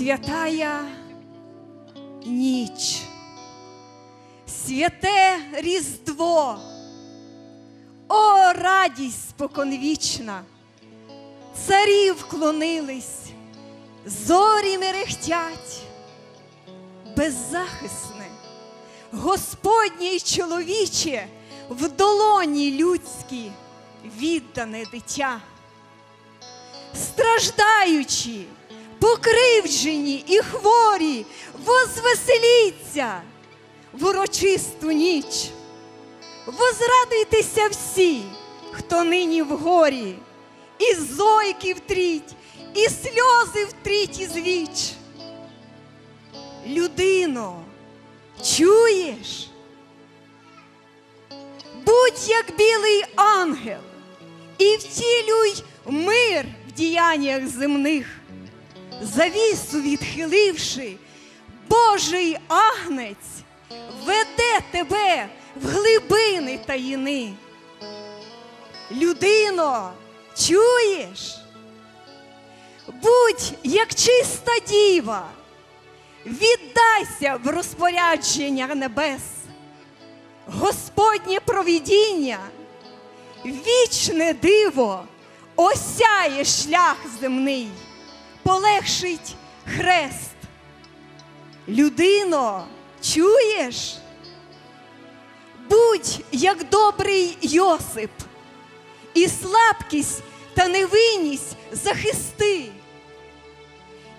святая ніч, святе Різдво, о радість споконвічна, царі вклонились, зорі мерехтять, беззахисне, Господнє й чоловіче в долоні людській віддане дитя. Страждаючи, покривджені і хворі, возвеселіться в урочисту ніч. Возрадуйтеся всі, хто нині в горі, і зойки втріть, і сльози втріть із віч. Людино, чуєш? Будь як білий ангел, і втілюй мир в діяннях земних, завісу відхиливши, Божий агнець веде тебе в глибини таїни. Людино, чуєш? Будь як чиста діва, віддайся в розпорядження небес. Господнє провідіння, вічне диво осяє шлях земний, полегшить хрест. Людино, чуєш? Будь як добрий Йосип, і слабкість та невинність захисти.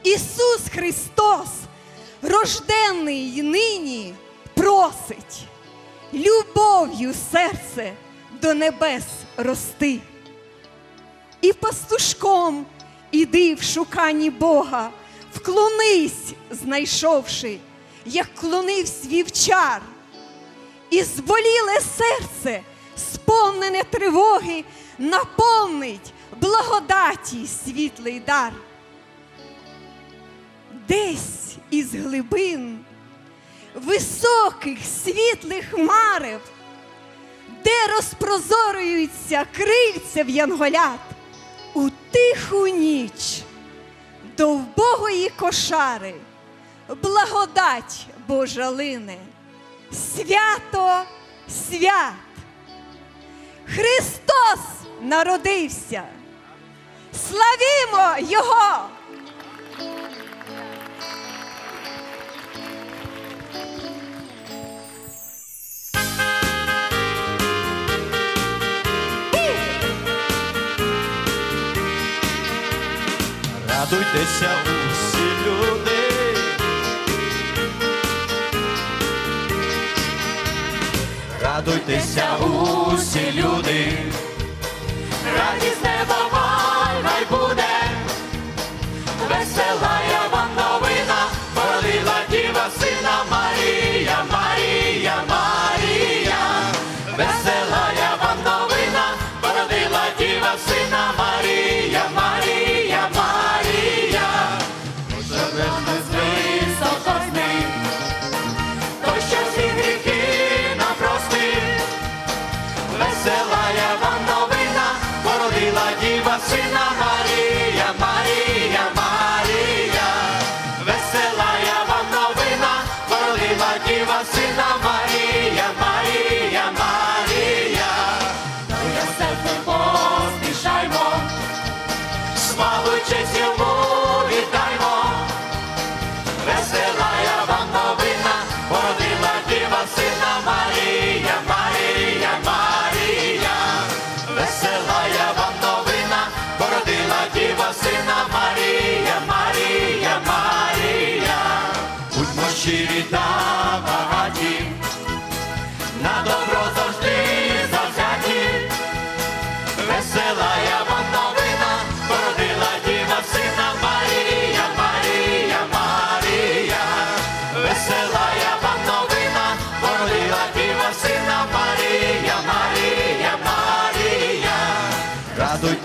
Ісус Христос, рожденний нині, просить любов'ю серце до небес рости. І пастушком іди в шуканні Бога, вклонись, знайшовши, як клонився вівчар, і зболіле серце, сповнене тривоги, наповнить благодаті світлий дар. Десь із глибин високих світлих марев, де розпрозорюються крильця в янголят у тиху ніч до вбогої кошари, благодать Божа лине, свято свят. Христос народився. Славімо Його! Радуйтеся усі люди, радуйтеся усі люди, радість неба хай буде, весела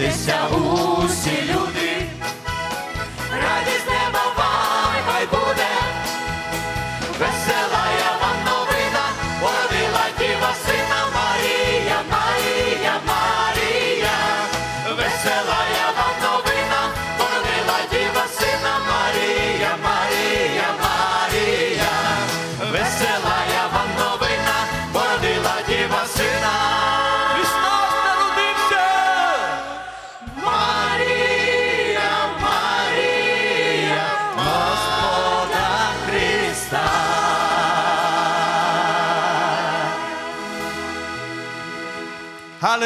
Visa usiļu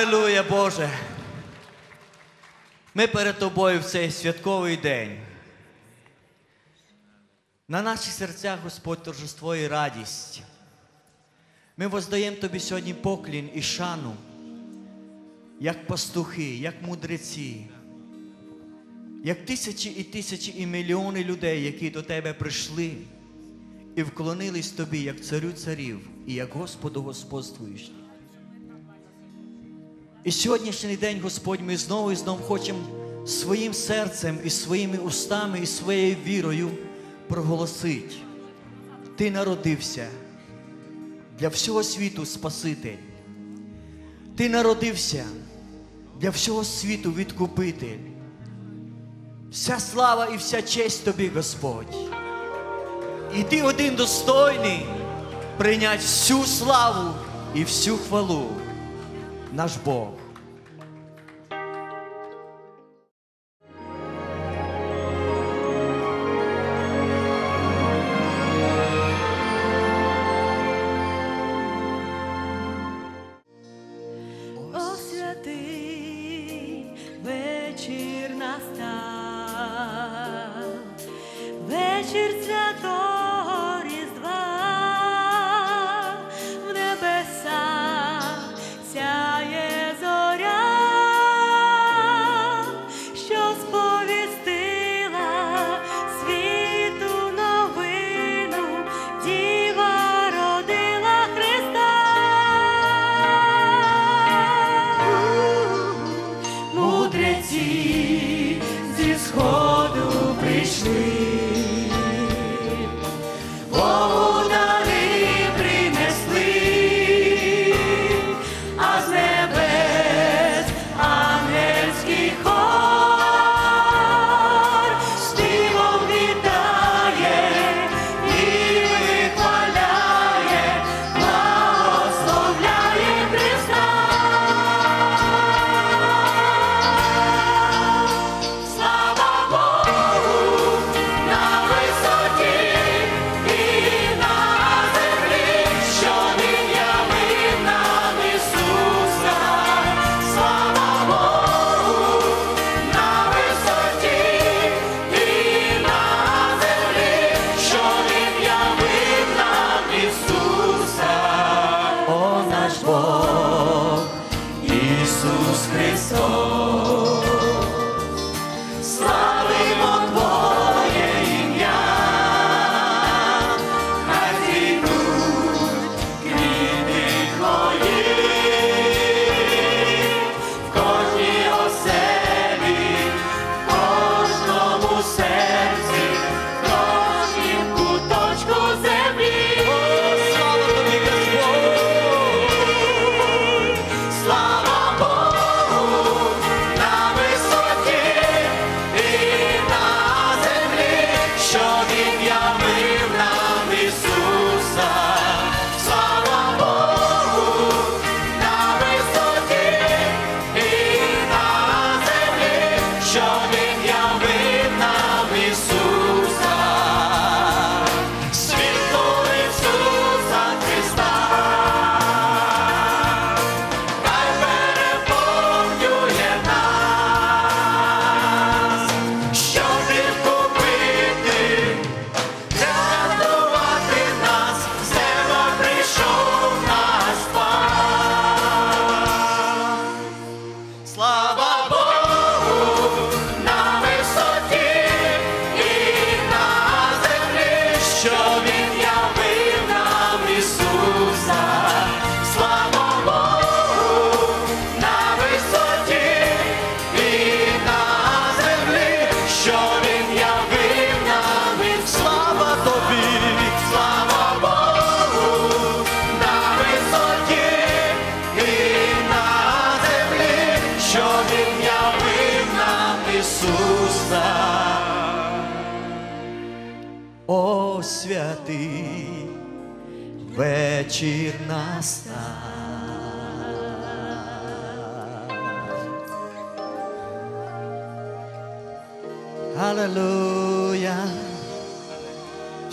Алілуя, Боже. Ми перед тобою в цей святковий день. На наших серцях, Господь, торжество і радість. Ми воздаємо Тобі сьогодні поклін і шану, як пастухи, як мудреці, як тисячі і тисячі і мільйони людей, які до Тебе прийшли і вклонились Тобі, як царю царів і як Господу господствуючим. І сьогоднішній день, Господь, ми знову і знову хочемо своїм серцем і своїми устами і своєю вірою проголосити. Ти народився для всього світу Спаситель. Ти народився для всього світу відкупитель. Вся слава і вся честь тобі, Господь. І ти один достойний прийняти всю славу і всю хвалу наш Бог.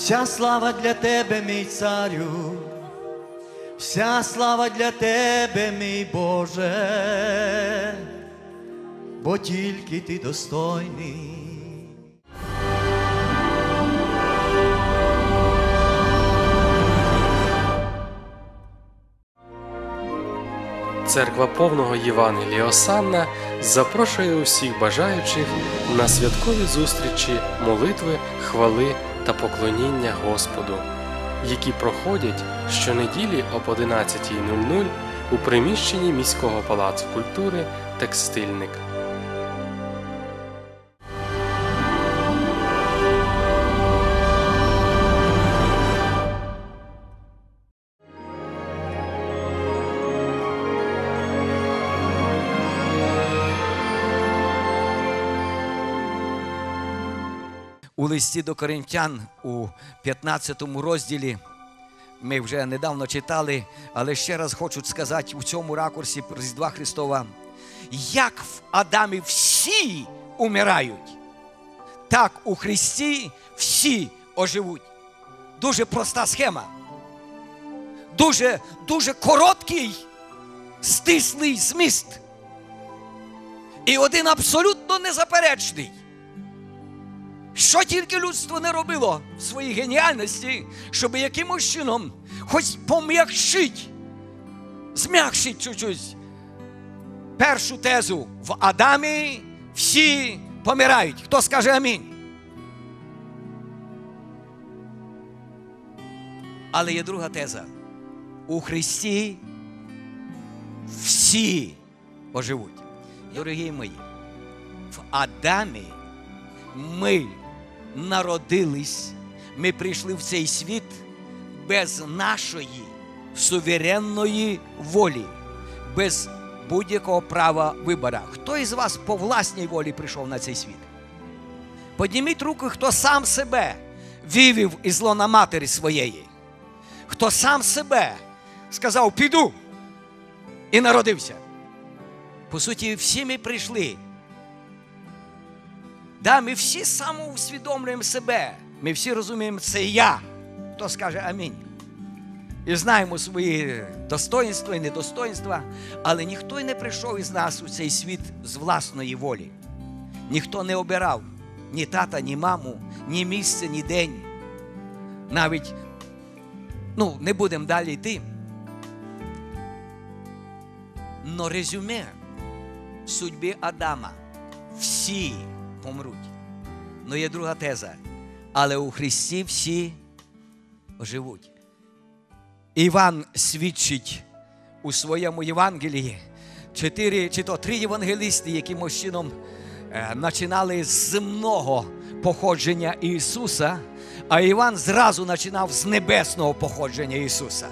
Вся слава для тебе, мій царю. Вся слава для тебе, мій Боже, бо тільки ти достойний. Церква повного Євангелія Осанна запрошує усіх бажаючих на святкові зустрічі, молитви, хвали та поклоніння Господу, які проходять щонеділі об 11.00 у приміщенні міського палацу культури Текстильник. Листі до коринтян у 15 розділі ми вже недавно читали, але ще раз хочу сказати у цьому ракурсі Різдва Христова, як в Адамі всі умирають, так у Христі всі оживуть. Дуже проста схема. Дуже, дуже короткий, стислий зміст. І один абсолютно незаперечний. Що тільки людство не робило в своїй геніальності, щоб якимось чином хоч пом'якшить, зм'якшить чуть-чуть першу тезу в Адамі всі помирають. Хто скаже амінь? Але є друга теза. У Христі всі оживуть. Дорогі мої, в Адамі ми народились, ми прийшли в цей світ без нашої суверенної волі, без будь-якого права вибора. Хто із вас по власній волі прийшов на цей світ? Подніміть руку, хто сам себе вивів із лона матері своєї, хто сам себе сказав, піду і народився. По суті, всі ми прийшли Да, ми всі самоусвідомлюємо себе. Ми всі розуміємо, це я. Хто скаже амінь. І знаємо свої достоинства і недостоинства, але ніхто й не прийшов із нас у цей світ з власної волі. Ніхто не обирав ні тата, ні маму, ні місце, ні день. Навіть, ну, не будемо далі йти. Но резюме судьби Адама всі помруть. Ну є друга теза. Але у Христі всі оживуть. Іван свідчить у своєму Євангелії чотири чи то три євангелісти, якимось чином е, починали з земного походження Ісуса, а Іван зразу починав з небесного походження Ісуса.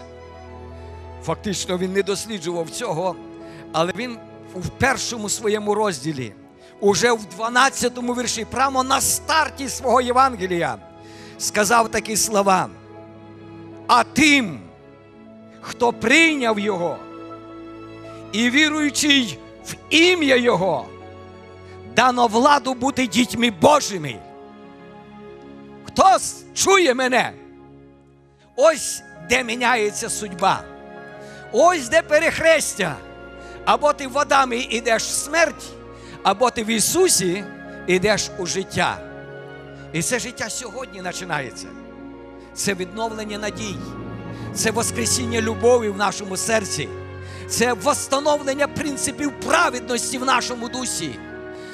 Фактично він не досліджував цього, але він у першому своєму розділі уже в 12 му вірші, прямо на старті свого Євангелія, сказав такі слова. А тим, хто прийняв Його і віруючий в ім'я Його, дано владу бути дітьми Божими. Хтось чує мене? Ось де міняється судьба. Ось де перехрестя. Або ти водами йдеш в смерть, або ти в Ісусі йдеш у життя. І це життя сьогодні починається. Це відновлення надій, це воскресіння любові в нашому серці, це восстановлення принципів праведності в нашому дусі.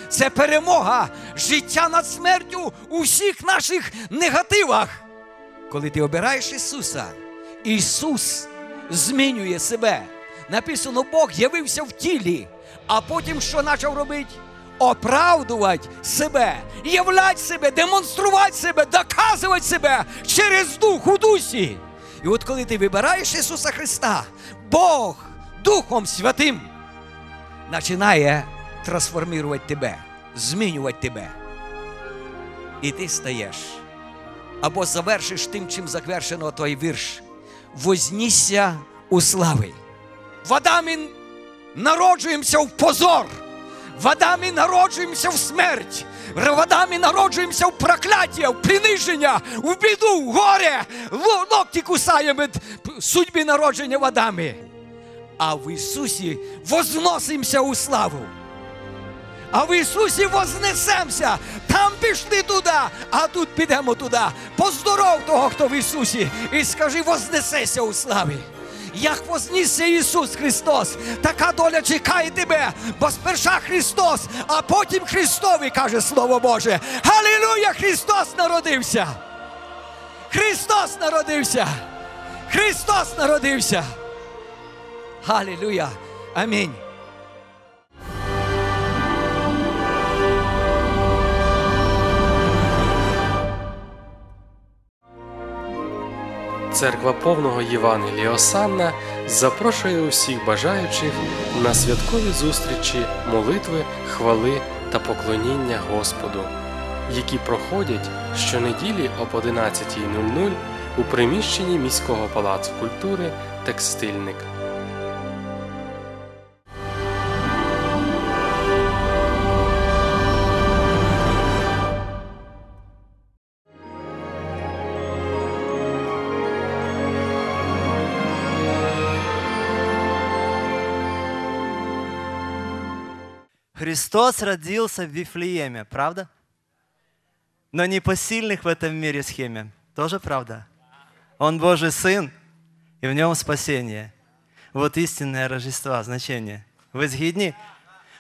Це перемога життя над смертю у всіх наших негативах. Коли ти обираєш Ісуса, Ісус змінює себе. Написано, Бог явився в тілі, а потім що почав робити? Оправдувати себе, являти себе, демонструвати себе, доказувати себе через дух у дусі. І от коли ти вибираєш Ісуса Христа, Бог Духом Святим починає трансформувати тебе, змінювати тебе. І ти стаєш або завершиш тим, чим завершено той вірш. Вознісся у слави. В Адамі народжуємося в позор, В Адамі народжуємося в смерть. В Адамі народжуємося в прокляття, в приниження, в біду, в горе. Ло- Локті кусаємо від судьби народження в Адамі. А в Ісусі возносимося у славу. А в Ісусі вознесемося. Там пішли туди, а тут підемо туди. Поздоров того, хто в Ісусі, і скажи, вознесеся у славі. Як вознісся Ісус Христос, така доля чекає тебе, бо сперша Христос, а потім Христові, каже Слово Боже. Халілуя! Христос народився! Христос народився! Христос народився! Халілуя! Амінь. Церква повного Євангелія Осанна запрошує усіх бажаючих на святкові зустрічі, молитви, хвали та поклоніння Господу, які проходять щонеділі об 11.00 у приміщенні міського палацу культури Текстильник. Христос родился в Вифлееме, правда? Но не по сильных в этом мире схеме. Тоже правда? Он Божий Сын, и в нем спасение. Вот истинное Рождество, значение. Ви згідні?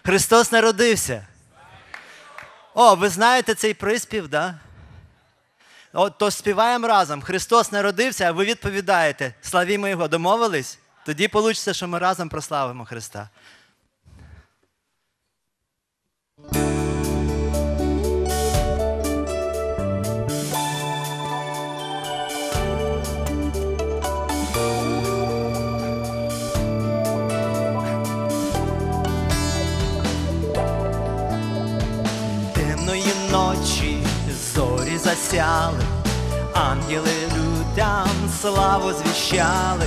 Христос народився. О, ви знаєте цей приспів, да? От то співаємо разом. Христос народився, а ви відповідаєте. Славімо Його. Домовились? Тоді вийде, що ми разом прославимо Христа. Ангели людям славу звіщали,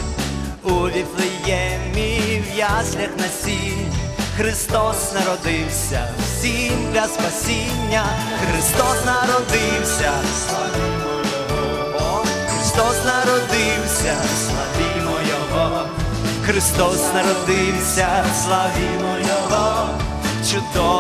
у віфлеємі в яслях на сінь. Христос народився, всім для спасіння, Христос народився, славімо Його, Христос народився, славімо Його, Христос народився, славімо Його, чудового,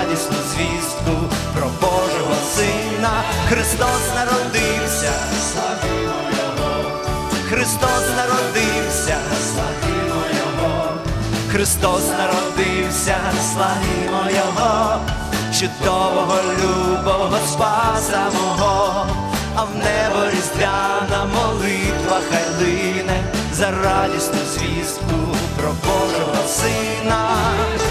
радісну звістку про Божого Сина. Христос народився, славімо Його, Христос народився, славімо Його, Христос народився, славімо Його, чудового, любого спаса мого, а в небо різдвяна молитва хай лине за радісну звістку про Божого Сина.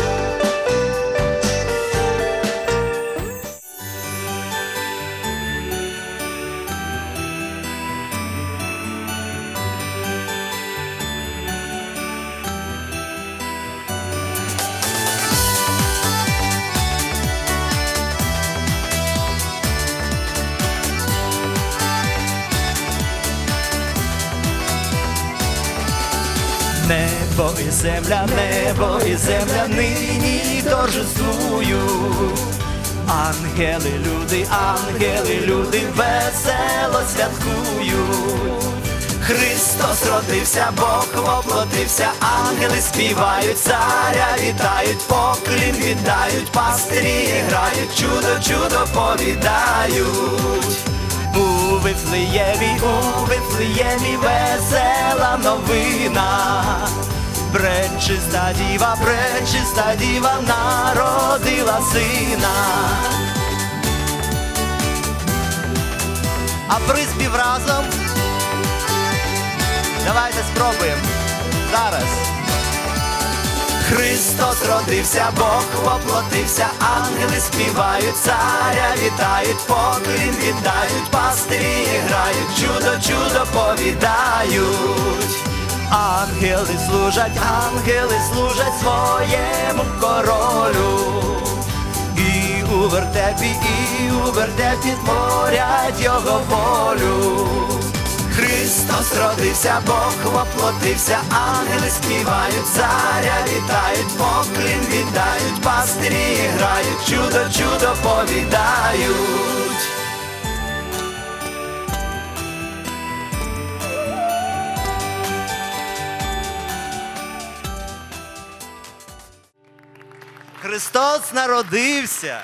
І земля, небо і земля нині торжествують. Ангели, люди, ангели, люди весело святкують. Христос родився, Бог воплотився, ангели співають, царя вітають, поклін віддають, пастирі грають, чудо, чудо повідають. У Вифлеємі, у Вифлеємі весела новина. Пречиста діва, пречиста діва народила сина. А приспів разом. Давайте спробуємо. Зараз. Христос родився, Бог воплотився, ангели співають, царя вітають, поклін віддають, пастирі грають, чудо, чудо повідають. Ангели служать, ангели служать своєму королю. І у вертепі, і у вертепі творять його волю. Христос родився, Бог воплотився, ангели співають, царя вітають, поклін віддають, пастирі грають, чудо, чудо повідають. Христос народився.